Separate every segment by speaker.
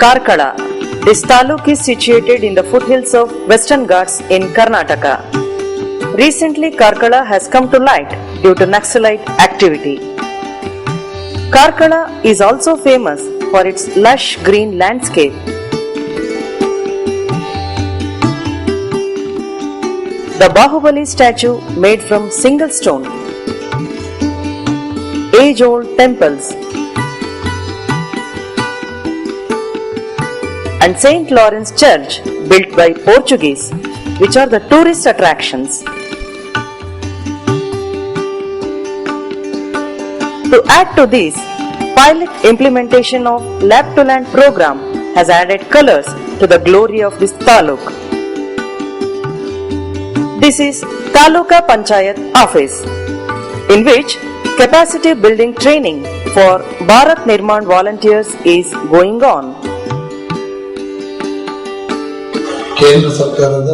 Speaker 1: Karkala. This taluk is situated in the foothills of Western Ghats in Karnataka. Recently, Karkala has come to light due to Naxalite activity. Karkala is also famous for its lush green landscape. The Bahubali statue made from single stone. Age old temples and St. Lawrence Church built by Portuguese, which are the tourist attractions. To add to this, pilot implementation of Lab to Land program has added colors to the glory of this taluk. This is Taluka Panchayat office, in which capacity building training for Bharat Nirman volunteers is going on.
Speaker 2: ಕೇಂದ್ರ ಸರ್ಕಾರದ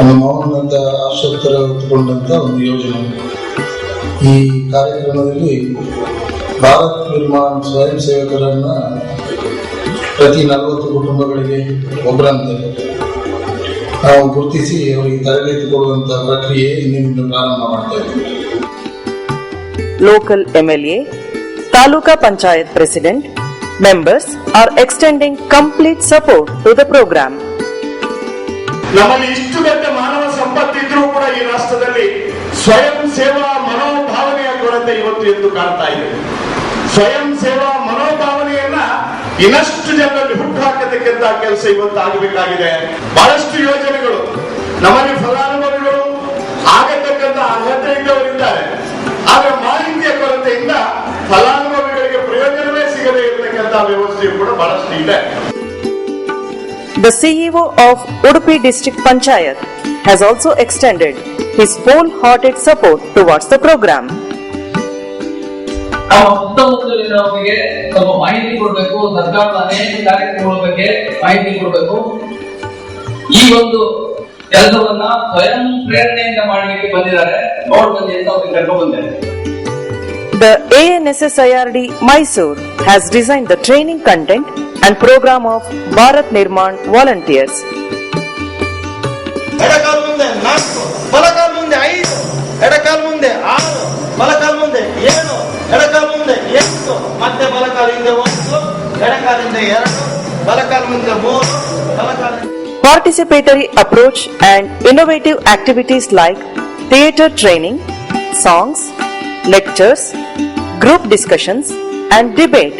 Speaker 2: ಒಂದು ಮೌನದ ಆಶ್ರಿತರ ಹೊತ್ತುಕೊಂಡಂತ ಒಂದು ಯೋಜನೆ. ಈ ಕಾರ್ಯಕ್ರಮದಲ್ಲಿ ಭಾರತ್ ನಿರ್ಮಾಣ ಸ್ವಯಂ ಸೇವಕರನ್ನ ಪ್ರತಿ ನಲವತ್ತು ಕುಟುಂಬಗಳಿಗೆ ಒಬ್ಬರಂತೆ ನಾವು ಗುರುತಿಸಿ ಅವರಿಗೆ ತರಬೇತಿ ಕೊಡುವಂತ ಪ್ರಕ್ರಿಯೆ ಇಂದಿನಿಂದ ಪ್ರಾರಂಭ ಮಾಡ್ತಾ ಇದ್ದೀವಿ.
Speaker 1: Local MLA taluka panchayat president members are extending complete support to the program.
Speaker 3: ನಮ್ಮಲ್ಲಿ ಇಷ್ಟು ದೊಡ್ಡ ಮಾನವ ಸಂಪತ್ತಿದ್ರೂ ಕೂಡ ಈ ರಾಷ್ಟ್ರದಲ್ಲಿ ಸ್ವಯಂ ಸೇವಾ ಮನೋಭಾವನೆಯ ಕೊರತೆ ಇವತ್ತು ಎದ್ದು ಕಾಣ್ತಾ ಇದೆ. ಸ್ವಯಂ ಸೇವಾ ಮನೋಭಾವನೆಯನ್ನ ಇನ್ನಷ್ಟು ಜನರಲ್ಲಿ ಹುಟ್ಟುಹಾಕತಕ್ಕಂತ ಕೆಲಸ ಇವತ್ತು ಆಗಬೇಕಾಗಿದೆ. ಬಹಳಷ್ಟು ಯೋಜನೆಗಳು, ನಮ್ಮಲ್ಲಿ ಫಲಾನುಭವಿಗಳು ಆಗತಕ್ಕಂತ ಅರ್ಹತೆ ಇದ್ದವರಿದ್ದಾರೆ ಆದ್ರೆ ಮಾಹಿತಿಯ ಕೊರತೆಯಿಂದ ಫಲಾನುಭವಿಗಳಿಗೆ ಪ್ರಯೋಜನವೇ ಸಿಗದೇ ಇರತಕ್ಕಂತ ವ್ಯವಸ್ಥೆಯು ಕೂಡ ಬಹಳಷ್ಟು ಇದೆ.
Speaker 1: The CEO of Udupi District Panchayat has also extended his wholehearted support towards the program.
Speaker 4: ನಮ್ಮ ಸುತ್ತಮುತ್ತಲಿನವರಿಗೆ ಸ್ವಲ್ಪ ಮಾಹಿತಿ ಕೊಡಬೇಕು ಸರ್ಕಾರದ ಅನೇಕ ಕಾರ್ಯಕ್ರಮಗಳ ಬಗ್ಗೆ ಮಾಹಿತಿ ಕೊಡಬೇಕು ಈ ಒಂದು ಕೆಲಸವನ್ನ ಸ್ವಯಂ ಪ್ರೇರಣೆಯಿಂದ ಮಾಡಲಿಕ್ಕೆ ಬಂದಿದ್ದಾರೆ ನೋಡ್ ಬನ್ನಿ ಅಂತ ಅವ್ರಿಗೆ ಕರ್ಕೊಂಡು ಬಂದೆ
Speaker 1: The ANSSIRD Mysore has designed the training content and program of Bharat Nirman volunteers.
Speaker 5: ಎಡಕಾಲು ಮುಂದೆ ನಾಲ್ಕು ಬಲಕಾಲು ಮುಂದೆ ಐದು ಎಡಕಾಲು ಮುಂದೆ ಆರು ಬಲಕಾಲು ಮುಂದೆ ಏಳು ಎಡಕಾಲು ಮುಂದೆ ಎಂಟು ಮತ್ತೆ ಬಲಕಾಲು ಹಿಂದೆ ಒಂದು ಎಡಕಾಲಿಂದ ಎರಡು ಬಲಕಾಲು ಮುಂದೆ ಮೂರು ಬಲಕಾಲಿಂದ
Speaker 1: Participatory approach and innovative activities like theatre training, songs, lectures, group discussions, and debate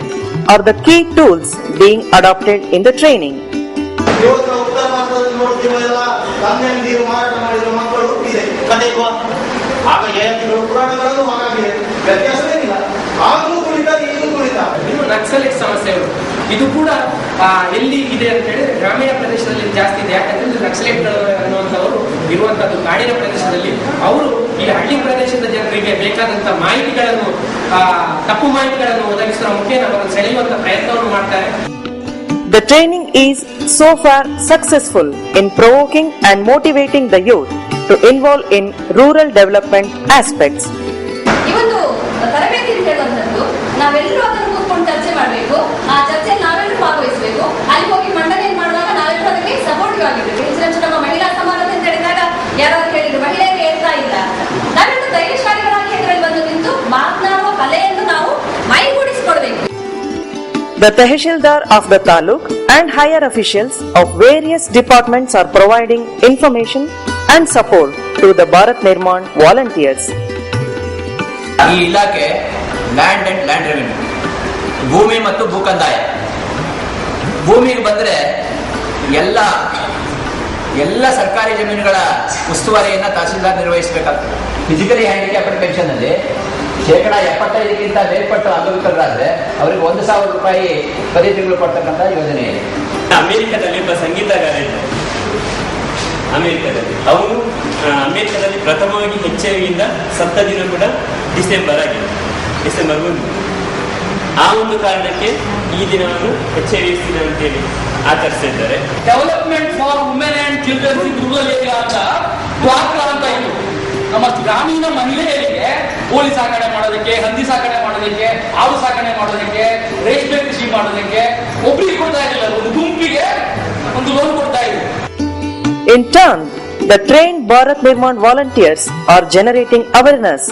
Speaker 1: are the key tools being adopted in the training.
Speaker 6: ವ್ಯತ್ಯಾಸವೇ ಸಮಸ್ಯೆಗಳು ಇದು ಕೂಡ ಎಲ್ಲಿ ಇದೆ ಅಂತ ಹೇಳಿದ್ರೆ ಗ್ರಾಮೀಣ ಪ್ರದೇಶದಲ್ಲಿ ಜಾಸ್ತಿ ಇದೆ. ಯಾಕಂದ್ರೆ ನಕ್ಸಲೇಟ್ ಅನ್ನುವಂಥವ್ರು ಇರುವಂತದ್ದು ಕಾಡಿನ ಪ್ರದೇಶದಲ್ಲಿ. ಅವರು ಈ ಹಳ್ಳಿ ಪ್ರದೇಶದ ಜನರಿಗೆ ಬೇಕಾದಂತ ಮಾಹಿತಿಗಳನ್ನು ಆ, ತಪ್ಪು ಮಾಹಿತಿಗಳನ್ನು ಒದಗಿಸುವ ಮುಖೇನ ಅವರನ್ನು ಸೆಳೆಯುವಂತ ಪ್ರಯತ್ನವನ್ನು ಮಾಡ್ತಾರೆ.
Speaker 1: The training is so far successful in provoking and motivating the youth to involve in rural development aspects.
Speaker 7: ಈ ಒಂದು ತರಬೇತಿ ನಾವೆಲ್ಲರೂ
Speaker 1: The Tehsildar of the Taluk and higher officials of various departments are providing information and support to the Bharat Nirman volunteers.
Speaker 8: ಈ ಇಲಾಖೆ land and land revenue ಭೂಮಿ ಮತ್ತು ಭೂಕಂದಾಯ ಭೂಮಿಗೆ ಬಂದರೆ ಎಲ್ಲ ಎಲ್ಲ ಸರ್ಕಾರಿ ಜಮೀನುಗಳ ಉಸ್ತುವಾರಿಯನ್ನು ತಹಸೀಲ್ದಾರ್ ನಿರ್ವಹಿಸಬೇಕಾಗ್ತದೆ ಫಿಸಿಕಲಿ ಹ್ಯಾಂಡಿಕ್ಯಾಪ್ಡ್ ಪೆನ್ಷನ್ ಅಲ್ಲಿ ಶೇಕಡ ಎಪ್ಪತ್ತೈದಕ್ಕಿಂತ ಮೇಲ್ಪಟ್ಟು ಅಂಗವಿಕಲರಾದ್ರೆ ಅವರಿಗೆ ಒಂದು ಸಾವಿರ ರೂಪಾಯಿ ಪ್ರತಿ ತಿಂಗಳು ಕೊಡ್ತಕ್ಕಂಥ ಯೋಜನೆ ಇದೆ.
Speaker 9: ಅಮೆರಿಕದಲ್ಲಿ ಒಬ್ಬ ಸಂಗೀತಗಾರ ಇದ್ದ. ಅಮೆರಿಕದಲ್ಲಿ. ಅವರು ಅಮೆರಿಕದಲ್ಲಿ ಪ್ರಥಮವಾಗಿ ಎಚ್ ಇಂದ ಸತ್ತ ದಿನ ಕೂಡ ಡಿಸೆಂಬರ್ ಆಗಿದೆ. ಡಿಸೆಂಬರ್ ಒಂದು. ಆ ಒಂದು ಕಾರಣಕ್ಕೆ ಈ ದಿನವನ್ನು ಎಚ್ ಐ ವಿ ದಿನ ಅಂತೇಳಿ ಆಚರಿಸಿದ್ದಾರೆ.
Speaker 4: Development for women and childrens in rural area ಅಂತ ಡ್ವಾಕ್ರಾ ಅಂತ ಇತ್ತು ನಮ್ಮ ಗ್ರಾಮೀಣ ಮಹಿಳೆಯರಿಗೆ ಕೋಳಿ ಸಾಕಣೆ ಮಾಡೋದಕ್ಕೆ ಹಂದಿ ಸಾಕಣೆ ಮಾಡೋದಕ್ಕೆ ಹಾವು ಸಾಕಣೆ ಮಾಡೋದಕ್ಕೆ ರೇಷ್ಮೆ ಕೃಷಿ ಮಾಡೋದಕ್ಕೆ ಒಬ್ರಿಗೆ ಕೊಡ್ತಾ ಇರಲಿಲ್ಲ ಒಂದು ಗುಂಪಿಗೆ ಒಂದು ಲೋನ್ ಕೊಡ್ತಾ ಇದ್ರು
Speaker 1: In turn, the trained Bharat Nirman volunteers are generating awareness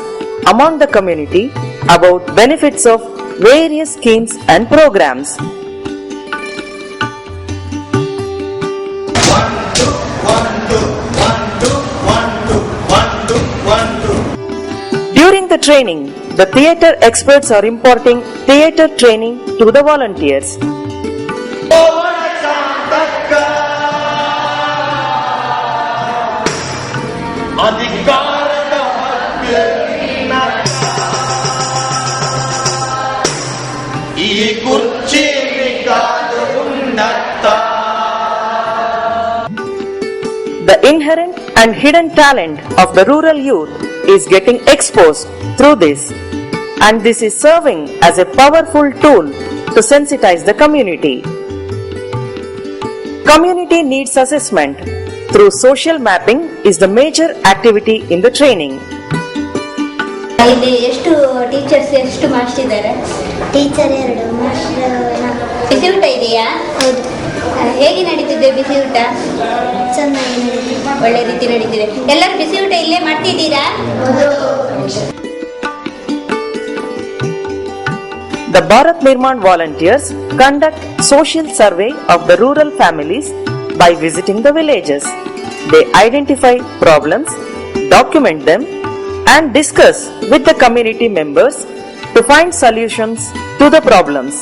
Speaker 1: among the community about benefits of various schemes and programs. training. The theatre experts are imparting theatre training to the volunteers. The inherent and hidden talent of the rural youth is getting exposed through this, and this is serving as a powerful tool to sensitize the community. Community needs assessment through social mapping is the major activity in the training.
Speaker 10: ಇಲ್ಲಿ ಎಷ್ಟು teachers ಎಷ್ಟು master ಇದ್ದಾರೆ teacher ಎರಡು master ಬಿಸಿ ಊಟ ಇದೆಯಾ ಹೌದು ಹೇಗೆ ನಡೀತಿದೆ ಬಿಸಿ ಚೆನ್ನಾಗಿ ನಡೀತಿದೆ ಒಳ್ಳೆ ರೀತಿ ನಡೀತಿದೆ ಎಲ್ಲರೂ ಬಿಸಿ ಇಲ್ಲೇ ಮಾಡ್ತಿದ್ದೀರಾ
Speaker 1: The Bharat Nirman volunteers conduct social survey of the rural families by visiting the villages. They identify problems, document them, and discuss with the community members to find solutions to the problems.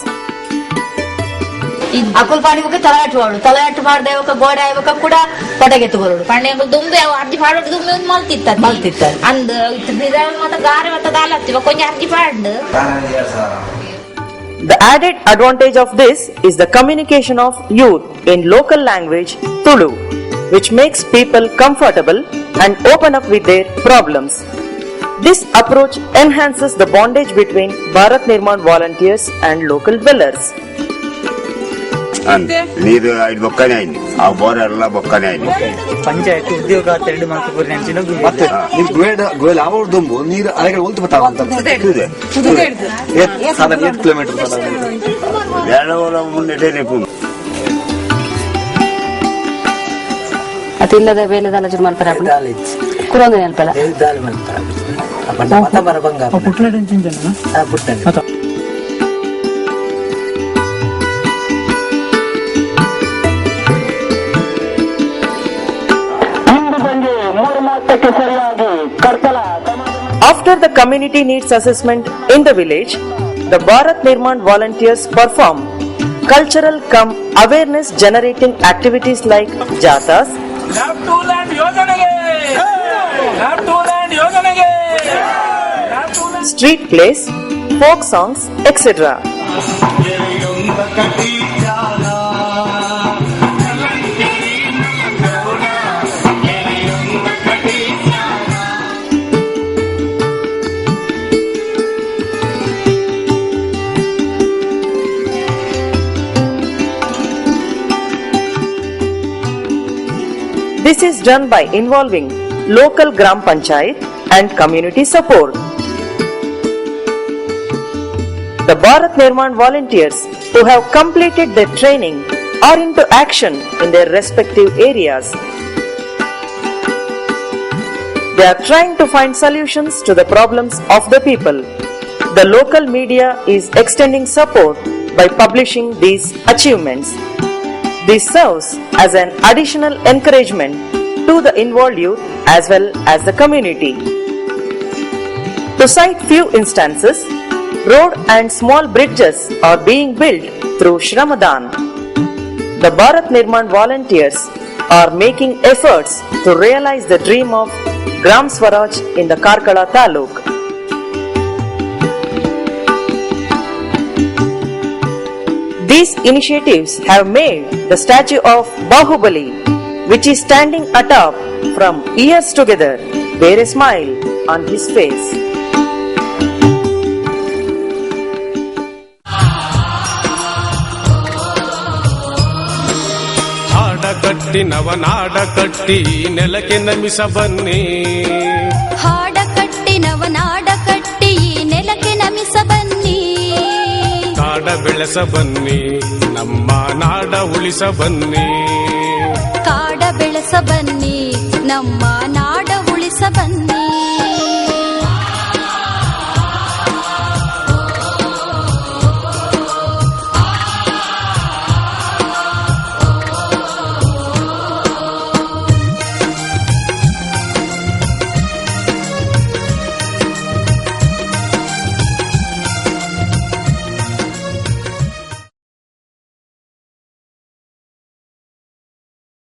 Speaker 11: Akul ಪಾಡಿ ಹೋಗಿ ತಲಾಟು ಮಾಡು ತಲಾಟು ಮಾಡ್ದೆ ఒక ಗೋಡೆ ಆಯ್ಬೇಕ ಕೂಡ ಪಟಗೆತ್ತು ಬರೋಡು ಪಂಡೆ uncle ದುಂಬೆ ಅವು ಅರ್ಜಿ ಪಾಡೋಡು ದುಂಬೆ ಒಂದು ಮಲ್ತಿತ್ತ ಮಲ್ತಿತ್ತ ಅಂದ್ ಇತ್ತು ಬಿದ ಮತ್ತ ಗಾರೆ ಮತ್ತ ದಾಲತ್ತಿವ ಕೊಂಚ ಅರ್ಜಿ ಪಾಡ್
Speaker 1: The added advantage of this is the communication of youth in local language Tulu, which makes people comfortable and open up with their problems. This approach enhances the bondage between Bharat Nirman volunteers and local dwellers.
Speaker 12: ನೀರು ಐದು ಬೊಕ್ಕನೆ ಆಯ್ತು ಆ bore ಎಲ್ಲ ಬೊಕ್ಕನೆ ಆಯ್ತು
Speaker 13: ಪಂಚಾಯತ್ ಉದ್ಯೋಗ ತೆರಡು ಮಾತು ಪೂರಿ ನೆಂಚಿನ
Speaker 12: ಮತ್ತೆ ನಿಮ್ ಗೋಯ್ ಗೋಯ್ ಲಾವ ದುಂಬು ನೀರು ಅಲೆಗಳು ಒಲ್ತು ಬತ್ತಾವ ಅಂತ ಇದೆ
Speaker 13: ಸಾಧಾರಣ ಎಂಟು ಕಿಲೋಮೀಟರ್
Speaker 12: ಎರಡು ವಾರ ಮುಂದೆ ರೇಪು
Speaker 11: ಅತಿಲ್ಲದ ಬೇಲೆದಲ್ಲ ಜುರ್ಮಲ್ ಪರ ಕುರೊಂದು ನೆನಪಲ್ಲ
Speaker 13: ಮತ ಬರ ಬಂಗಾರ Puttanna
Speaker 1: After the community needs assessment in the village, the Bharat Nirman volunteers perform cultural come awareness generating activities like jatas,
Speaker 4: lab to land ಯೋಜನೆಗೆ ಲ್ಯಾಬ್ ಟು ಲ್ಯಾಂಡ್ ಯೋಜನೆಗೆ lab to land
Speaker 1: street plays, folk songs, etc. This is done by involving local Gram Panchayat and community support. The Bharat Nirman volunteers who have completed their training are into action in their respective areas. They are trying to find solutions to the problems of the people. The local media is extending support by publishing these achievements. This serves as an additional encouragement to the involved youth as well as the community. To cite few instances, road and small bridges are being built through Shramadan. The Bharat Nirman volunteers are making efforts to realize the dream of Gram Swaraj in the Karkala Taluk. These initiatives have made the statue of Bahubali, which is standing atop from years together, bear a smile on his face.
Speaker 10: కట్టి నవనాడ కట్టి నెలకిన
Speaker 14: మిసబన్నీ ಬೆಳೆಸ ಬನ್ನಿ ನಮ್ಮ ನಾಡ ಉಳಿಸ ಬನ್ನಿ
Speaker 15: ಕಾಡ ಬೆಳೆಸ ಬನ್ನಿ ನಮ್ಮ ನಾಡ ಉಳಿಸ ಬನ್ನಿ